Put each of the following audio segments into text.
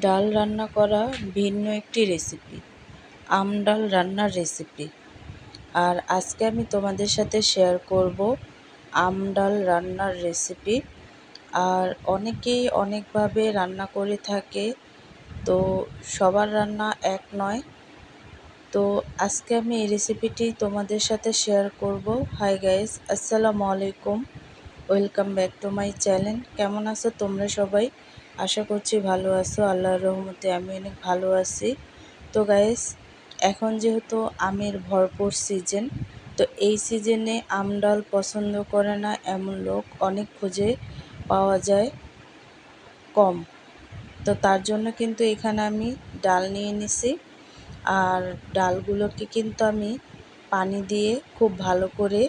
ডাল রান্না করা ভিন্ন একটি রেসিপি আম ডাল রান্নার রেসিপি আর আজকে আমি তোমাদের সাথে শেয়ার করব আম ডাল রান্নার রেসিপি আর অনেকেই অনেকভাবে রান্না করে থাকে, তো সবার রান্না এক নয়। তো আজকে আমি এই রেসিপিটি তোমাদের সাথে শেয়ার করব। হাই গাইস আসসালামু আলাইকুম। Welcome back to my channel কেমন আছো তোমরা সবাই? আশা করছি ভালো আছো, আল্লাহর রহমতে আমি অনেক ভালো আছি। তো গাইস এখন যেহেতু আমের ভরপুর সিজন তো এই সিজনে আম ডাল পছন্দ করে না এমন লোক অনেক খুঁজে পাওয়া যায় কম। তো তার জন্য কিন্তু এখানে আমি ডাল নিয়ে নিছি। আর ডালগুলোকে কিন্তু আমি পানি দিয়ে খুব ভালো করে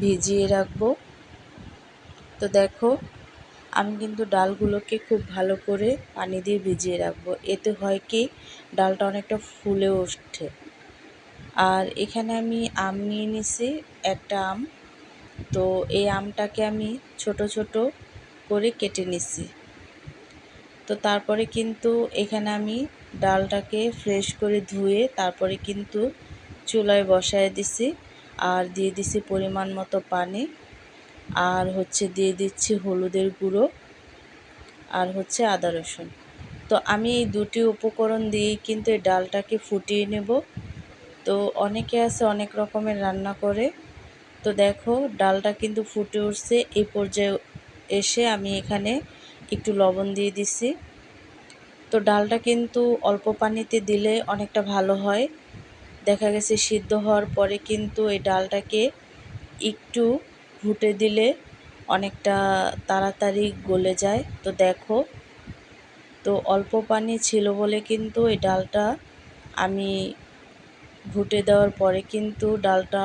ভিজিয়ে রাখব। তো দেখো আমি কিন্তু ডালগুলোকে খুব ভালো করে পানি দিয়ে ভিজিয়ে রাখব। এতে হয় কি, ডালটা অনেকটা ফুলে ওঠে। আর এখানে আমি আম নিয়ে নিছি, একটা আম। তো এই আমটাকে আমি ছোট ছোট করে কেটে নিছি। তো তারপরে কিন্তু এখানে আমি ডালটাকে ফ্রেশ করে ধুয়ে তারপরে কিন্তু চুলায় বসায় দিছি। আর দিয়ে দিছি পরিমাণ মতো পানি। আর হচ্ছে দিয়ে দিচ্ছি হলুদের গুঁড়ো আর হচ্ছে আদা রসুন। তো আমি এই দুটি উপকরণ দিয়েই কিন্তু এই ডালটাকে ফুটিয়ে নেব। তো অনেকে আছে অনেক রকমের রান্না করে। তো দেখো ডালটা কিন্তু ফুটে উঠছে। এই পর্যায়ে এসে আমি এখানে একটু লবণ দিয়ে দিছি তো ডালটা কিন্তু অল্প পানিতে দিলে অনেকটা ভালো হয়। দেখা গেছে সিদ্ধ হওয়ার পরে কিন্তু এই ডালটাকে একটু ঘুটে দিলে অনেকটা তাড়াতাড়ি গলে যায়। তো দেখো, তো অল্প পানি ছিল বলে কিন্তু এই ডালটা আমি ঘুটে দেওয়ার পরে কিন্তু ডালটা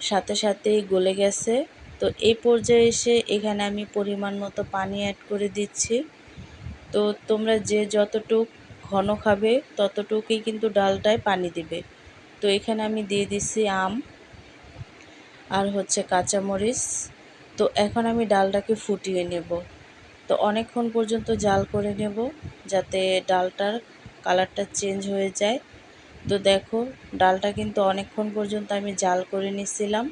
সাথে সাথেই গলে গেছে। তো এই পর্যায়ে এসে এখানে আমি পরিমাণ মতো পানি অ্যাড করে দিচ্ছি। তো তোমরা যে যতটুক ঘন খাবে, ততটুকুই কিন্তু ডালটায় পানি দিবে। তো এখানে আমি দিয়ে দিচ্ছি আম। আর হচ্ছে কাঁচামরিচ। তো এখন আমি ডালটাকে ফুটিয়ে নেব। তো অনেকক্ষণ পর্যন্ত জাল করে নেব যাতে ডালটার কালারটা চেঞ্জ হয়ে যায়। তো দেখো, ডালটা কিন্তু অনেকক্ষণ পর্যন্ত আমি জাল করে নিছিলাম।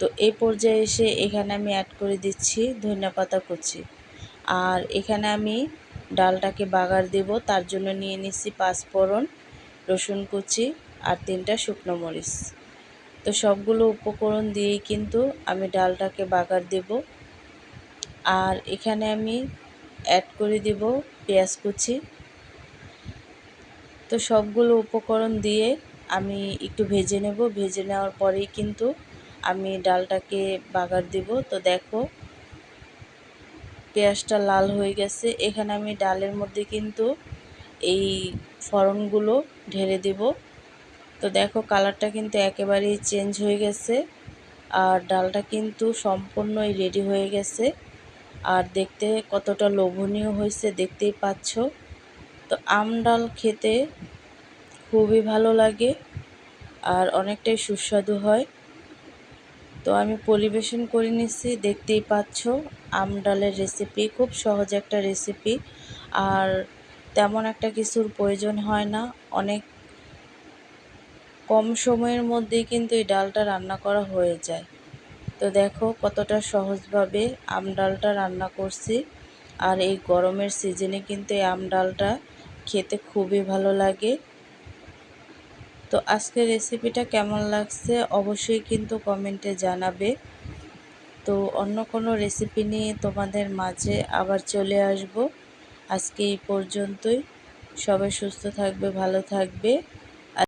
তো এই পর্যায়ে এসে এখানে আমি অ্যাড করে দিচ্ছি ধনিয়া পাতা কুচি। আর এখানে আমি ডালটাকে বাগার দেব, তার জন্য নিয়ে নিচ্ছি পাঁচফোড়ন, রসুন কুচি আর তিনটা শুকনো মরিচ। তো সবগুলো উপকরণ দিয়েই কিন্তু আমি ডালটাকে বাগার দেব। আর এখানে আমি অ্যাড করে দেব পেঁয়াজ কুচি। তো সবগুলো উপকরণ দিয়ে আমি একটু ভেজে নেব। ভেজে নেওয়ার পরেই কিন্তু আমি ডালটাকে বাগার দেব। তো দেখো, পেঁয়াজটা লাল হয়ে গেছে। এখানে আমি ডালের মধ্যে কিন্তু এই ফড়নগুলো ঢেলে দেব। তো দেখো কালারটা কিন্তু একেবারেই চেঞ্জ হয়ে গেছে। আর ডালটা কিন্তু সম্পূর্ণই রেডি হয়ে গেছে। আর দেখতে কতটা লোভনীয় হয়েছে দেখতেই পাচ্ছ। তো আম ডাল খেতে খুবই ভালো লাগে আর অনেকটাই সুস্বাদু হয়। তো আমি পরিবেশন করে নিচ্ছি দেখতেই পাচ্ছ আম ডালের রেসিপি খুব সহজ একটা রেসিপি আর তেমন একটা কিছুর প্রয়োজন হয় না, অনেক কম সময়ের মধ্যেই কিন্তু এই ডালটা রান্না করা হয়ে যায়। তো দেখো কতটা সহজভাবে আম ডালটা রান্না করছি। আর এই গরমের সিজনে কিন্তু এই আম ডালটা খেতে খুবই ভালো লাগে। তো আজকের রেসিপিটা কেমন লাগছে অবশ্যই কিন্তু কমেন্টে জানাবে। তো অন্য কোনো রেসিপি নিয়ে তোমাদের মাঝে আবার চলে আসব। আজকে এই পর্যন্তই। সবাই সুস্থ থাকবে, ভালো থাকবে।